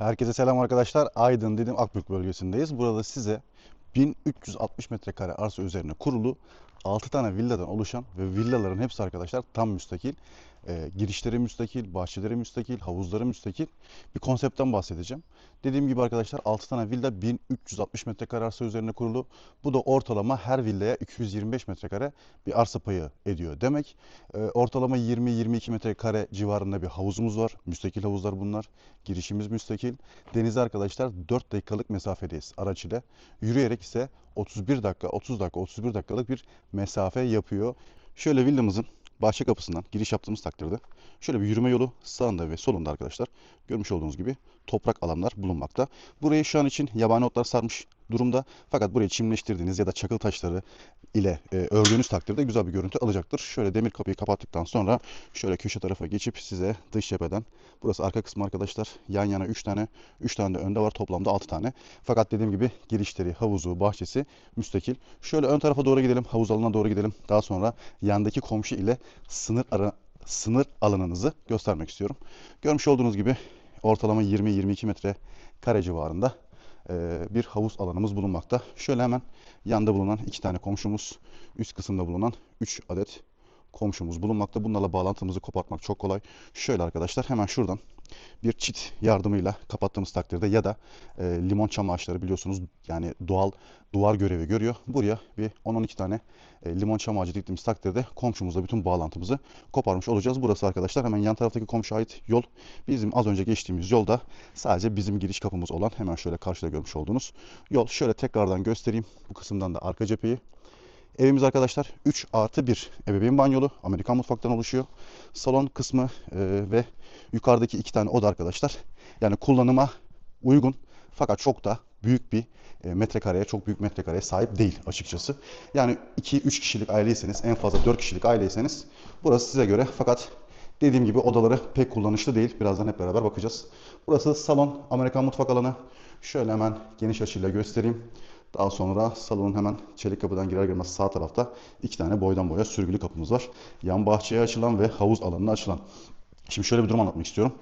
Herkese selam arkadaşlar. Aydın Didim Akbük bölgesindeyiz. Burada size 1360 metrekare arsa üzerine kurulu 6 tane villadan oluşan ve villaların hepsi arkadaşlar tam müstakil. Ee, girişleri müstakil, bahçeleri müstakil, havuzları müstakil bir konseptten bahsedeceğim. Dediğim gibi arkadaşlar 6 tane villa 1360 metrekare arsa üzerine kurulu. Bu da ortalama her villaya 225 metrekare bir arsa payı ediyor demek. Ee, ortalama 20-22 metrekare civarında bir havuzumuz var. Müstakil havuzlar bunlar. Girişimiz müstakil. Denize arkadaşlar 4 dakikalık mesafedeyiz araç ile. Yürüyerek ise 31 dakika, 30 dakika, 31 dakikalık bir mesafe yapıyor. Şöyle villamızın bahçe kapısından giriş yaptığımız takdirde şöyle bir yürüme yolu sağında ve solunda arkadaşlar görmüş olduğunuz gibi toprak alanlar bulunmakta. Burayı şu an için yabani otlar sarmış durumda. Fakat burayı çimleştirdiğiniz ya da çakıl taşları ile e, ördüğünüz takdirde güzel bir görüntü alacaktır. Şöyle demir kapıyı kapattıktan sonra şöyle köşe tarafa geçip size dış cepheden burası arka kısmı arkadaşlar. Yan yana 3 tane 3 tane de önde var toplamda 6 tane. Fakat dediğim gibi girişleri, havuzu, bahçesi müstakil. Şöyle ön tarafa doğru gidelim. Havuz alanına doğru gidelim. Daha sonra yandaki komşu ile sınır ara, sınır alanınızı göstermek istiyorum. Görmüş olduğunuz gibi ortalama 20-22 metre kare civarında bir havuz alanımız bulunmakta. Şöyle hemen yanda bulunan iki tane komşumuz, üst kısımda bulunan 3 adet komşumuz bulunmakta. Bunlarla bağlantımızı kopartmak çok kolay. Şöyle arkadaşlar hemen şuradan bir çit yardımıyla kapattığımız takdirde ya da e, limon çam ağaçları biliyorsunuz yani doğal duvar görevi görüyor. Buraya bir 10-12 tane e, limon çam ağacı diktiğimiz takdirde komşumuzla bütün bağlantımızı koparmış olacağız. Burası arkadaşlar hemen yan taraftaki komşu ait yol. Bizim az önce geçtiğimiz yolda sadece bizim giriş kapımız olan hemen şöyle karşıda görmüş olduğunuz yol. Şöyle tekrardan göstereyim. Bu kısımdan da arka cepheyi. Evimiz arkadaşlar 3 artı 1 ebeveyn banyolu Amerikan mutfaktan oluşuyor. Salon kısmı e, ve yukarıdaki iki tane oda arkadaşlar. Yani kullanıma uygun fakat çok da büyük bir e, metrekareye, çok büyük metrekareye sahip değil açıkçası. Yani 2-3 kişilik aileyseniz, en fazla 4 kişilik aileyseniz burası size göre fakat dediğim gibi odaları pek kullanışlı değil. Birazdan hep beraber bakacağız. Burası salon, Amerikan mutfak alanı. Şöyle hemen geniş açıyla göstereyim. Daha sonra salonun hemen çelik kapıdan girer girmez sağ tarafta iki tane boydan boya sürgülü kapımız var. Yan bahçeye açılan ve havuz alanına açılan. Şimdi şöyle bir durum anlatmak istiyorum.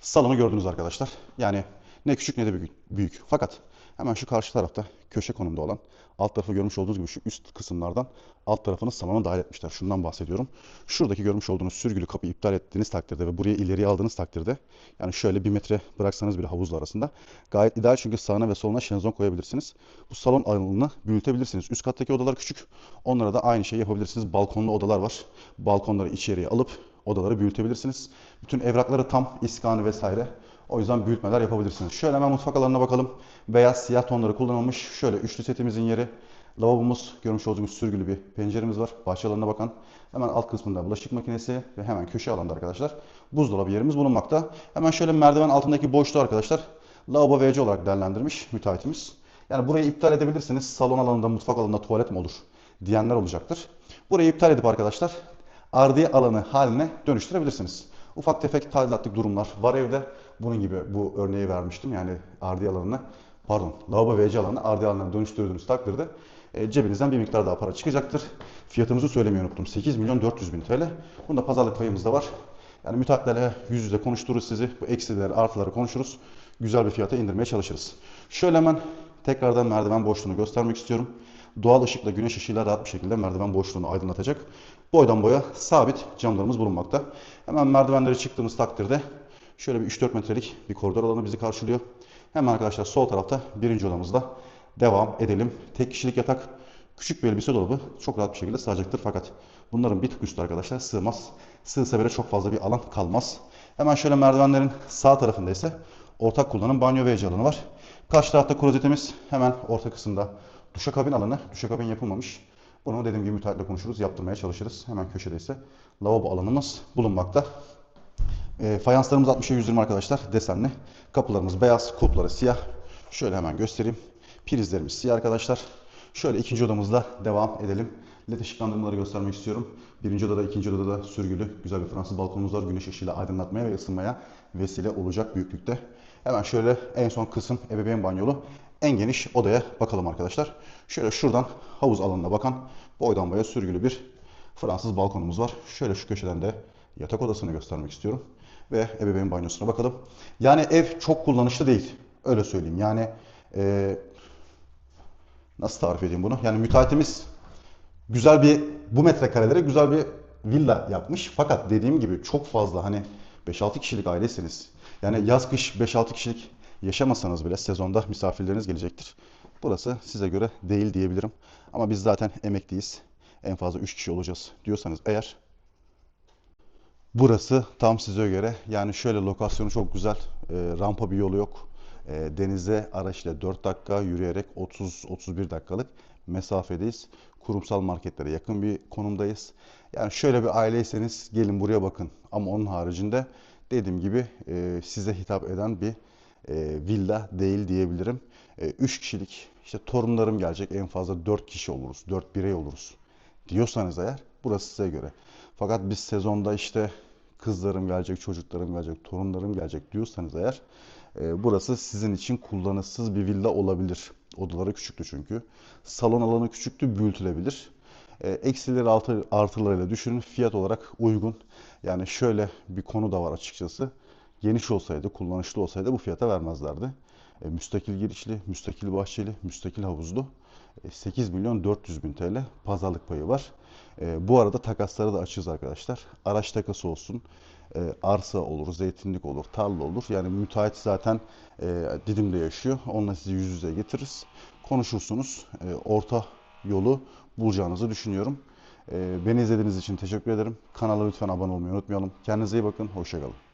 Salonu gördünüz arkadaşlar. Yani ne küçük ne de büyük. Fakat hemen şu karşı tarafta köşe konumda olan alt tarafı görmüş olduğunuz gibi şu üst kısımlardan alt tarafını salona dahil etmişler. Şundan bahsediyorum. Şuradaki görmüş olduğunuz sürgülü kapıyı iptal ettiğiniz takdirde ve buraya ileriye aldığınız takdirde yani şöyle bir metre bıraksanız bile havuzla arasında gayet ideal çünkü sağına ve soluna şezlong koyabilirsiniz. Bu salon alanını büyütebilirsiniz. Üst kattaki odalar küçük. Onlara da aynı şeyi yapabilirsiniz. Balkonlu odalar var. Balkonları içeriye alıp odaları büyütebilirsiniz. Bütün evrakları tam iskanı vesaire. O yüzden büyütmeler yapabilirsiniz. Şöyle hemen mutfak alanına bakalım. Beyaz, siyah tonları kullanılmış. Şöyle üçlü setimizin yeri. Lavabomuz, görmüş olduğunuz sürgülü bir penceremiz var. Bahçe alanına bakan. Hemen alt kısmında bulaşık makinesi ve hemen köşe alanda arkadaşlar buzdolabı yerimiz bulunmakta. Hemen şöyle merdiven altındaki boşluğu arkadaşlar lavabo WC olarak değerlendirmiş müteahhitimiz. Yani burayı iptal edebilirsiniz. Salon alanında, mutfak alanında tuvalet mi olur diyenler olacaktır. Burayı iptal edip arkadaşlar ardiye alanı haline dönüştürebilirsiniz. Ufak tefek tadilatlık durumlar var evde. Bunun gibi bu örneği vermiştim. Yani ardiye alanını pardon lavabo WC alanını ardiye alanına dönüştürdüğünüz takdirde e, cebinizden bir miktar daha para çıkacaktır. Fiyatımızı söylemeyi unuttum. 8 milyon 400 bin TL. Bunda pazarlık payımız da var. Yani müteahhitlerle yüz yüze konuştururuz sizi. Bu eksileri, artıları konuşuruz. Güzel bir fiyata indirmeye çalışırız. Şöyle hemen tekrardan merdiven boşluğunu göstermek istiyorum. Doğal ışıkla, güneş ışığıyla rahat bir şekilde merdiven boşluğunu aydınlatacak. Boydan boya sabit camlarımız bulunmakta. Hemen merdivenleri çıktığımız takdirde şöyle bir 3-4 metrelik bir koridor alanı bizi karşılıyor. Hemen arkadaşlar sol tarafta birinci odamızda devam edelim. Tek kişilik yatak, küçük bir elbise dolabı çok rahat bir şekilde sığacaktır. Fakat bunların bir tık üstü arkadaşlar sığmaz. Sığsa bile çok fazla bir alan kalmaz. Hemen şöyle merdivenlerin sağ tarafında ise ortak kullanım banyo ve alanı var. Karşı tarafta klozetimiz hemen orta kısımda duşakabin alanı. Duşakabin yapılmamış. Bunu dediğim gibi müteahhitle konuşuruz, yaptırmaya çalışırız. Hemen köşede ise lavabo alanımız bulunmakta. E, fayanslarımız 60'a 120 arkadaşlar desenli. Kapılarımız beyaz, kulpları siyah. Şöyle hemen göstereyim. Prizlerimiz siyah arkadaşlar. Şöyle ikinci odamızda devam edelim. LED ışıklandırmaları göstermek istiyorum. Birinci odada, ikinci odada da sürgülü güzel bir Fransız balkonumuz var. Güneş ışığıyla aydınlatmaya ve ısınmaya vesile olacak büyüklükte. Hemen şöyle en son kısım ebeveyn banyolu. En geniş odaya bakalım arkadaşlar. Şöyle şuradan havuz alanına bakan boydan boya sürgülü bir Fransız balkonumuz var. Şöyle şu köşeden de yatak odasını göstermek istiyorum. Ve ebeveyn banyosuna bakalım. Yani ev çok kullanışlı değil. Öyle söyleyeyim. Yani e, nasıl tarif edeyim bunu? Yani müteahhitimiz güzel bir bu metrekarelere güzel bir villa yapmış. Fakat dediğim gibi çok fazla hani 5-6 kişilik ailesiniz. Yani yaz kış 5-6 kişilik yaşamasanız bile sezonda misafirleriniz gelecektir. Burası size göre değil diyebilirim. Ama biz zaten emekliyiz. En fazla 3 kişi olacağız diyorsanız eğer Burası tam size göre. Yani şöyle lokasyonu çok güzel. E, rampa bir yolu yok. E, denize araçla 4 dakika, yürüyerek 30-31 dakikalık mesafedeyiz. Kurumsal marketlere yakın bir konumdayız. Yani şöyle bir aileyseniz gelin buraya bakın. Ama onun haricinde dediğim gibi e, size hitap eden bir e, villa değil diyebilirim. 3 kişilik işte torunlarım gelecek en fazla 4 kişi oluruz. 4 birey oluruz diyorsanız eğer burası size göre. Fakat biz sezonda işte kızlarım gelecek, çocuklarım gelecek, torunlarım gelecek diyorsanız eğer e, burası sizin için kullanışsız bir villa olabilir. Odaları küçüktü çünkü. Salon alanı küçüktü, büyütülebilir. E, eksileri artı, artılarıyla düşünün. Fiyat olarak uygun. Yani şöyle bir konu da var açıkçası. Geniş olsaydı, kullanışlı olsaydı bu fiyata vermezlerdi. E, müstakil girişli, müstakil bahçeli, müstakil havuzlu. E, 8 milyon 400 bin TL pazarlık payı var. E, bu arada takasları da açığız arkadaşlar. Araç takası olsun, e, arsa olur, zeytinlik olur, tarla olur. Yani müteahhit zaten e, Didim'de yaşıyor. Onunla sizi yüz yüze getiririz. Konuşursunuz. E, orta yolu bulacağınızı düşünüyorum. E, beni izlediğiniz için teşekkür ederim. Kanala lütfen abone olmayı unutmayalım. Kendinize iyi bakın. Hoşçakalın.